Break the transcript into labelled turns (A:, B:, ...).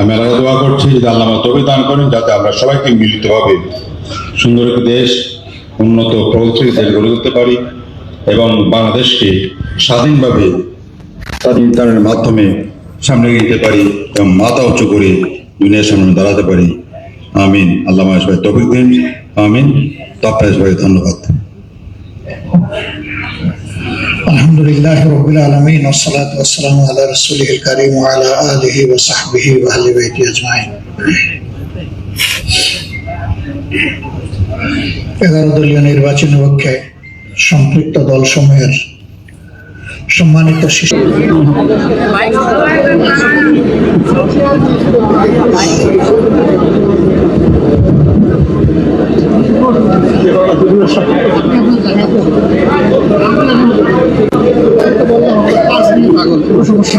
A: আমি আল্লাহ দোয়া করছি যদি আল্লাহ তবে দান করেন যাতে আমরা সবাইকে মিলিতভাবে সুন্দর একটি দেশ, উন্নত প্রগতিশীল দেশ গড়ে তুলতে পারি এবং বাংলাদেশকে স্বাধীনভাবে স্বাধীনতার মাধ্যমে সামনে যেতে পারি এবং মাথা উঁচু করে দুনিয়ার সামনে দাঁড়াতে পারি। আমিন। আল্লাহ সবাই তফিক দিন। আমিন। তো আপনার সবাই ধন্যবাদ।
B: الحمد لله رب العالمين والصلاة والسلام على رسوله الكريم وعلى آله وصحبه وأهل بيته أجمعين এগারো দলীয় নির্বাচনী পক্ষে সম্পৃক্ত দলসমূহের সম্মানিত শিশু কোনো সমস্যা।